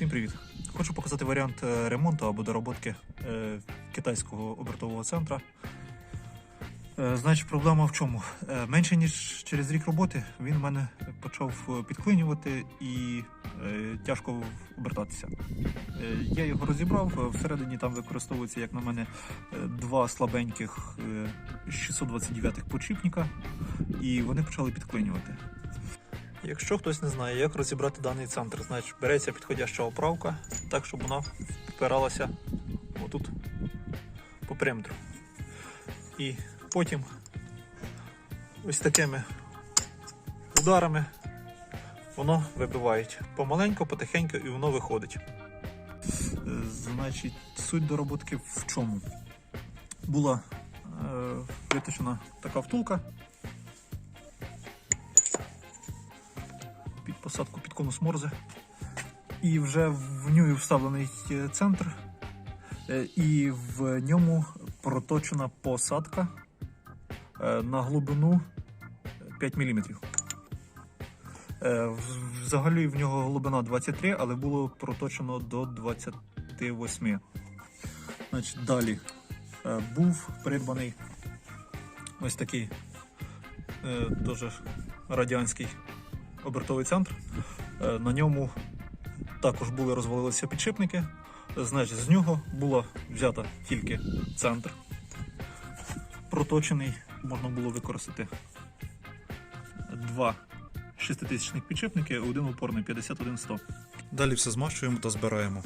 Всім привіт! Хочу показати варіант е, ремонту або дороботки е, китайського обертового центра. Е, Значить, проблема в чому? Менше ніж через рік роботи він в мене почав підклинювати і тяжко обертатися. Я його розібрав. Всередині там використовується, як на мене, два слабеньких е, 629 подшипника, і вони почали підклинювати. Якщо хтось не знає, як розібрати даний центр, значить береться підходяща оправка, так щоб вона впиралася отут по периметру. І потім ось такими ударами воно вибивають помаленьку, потихеньку і воно виходить. Значить, суть дороботки в чому? Була е, виточена така втулка. Посадку під конус морзе. І вже в нього вставлений е, центр, е, і в ньому проточена посадка е, на глибину 5 мм. Взагалі в нього глибина 23, але було проточено до 28. Значить, далі був придбаний ось такий дуже радянський обертовий центр. Е, На ньому також були розвалилися підшипники. Значить, з нього була взята тільки центр. Проточений можна було використати два шеститисячних підшипники, один опорний 51-100. Далі все змащуємо та збираємо.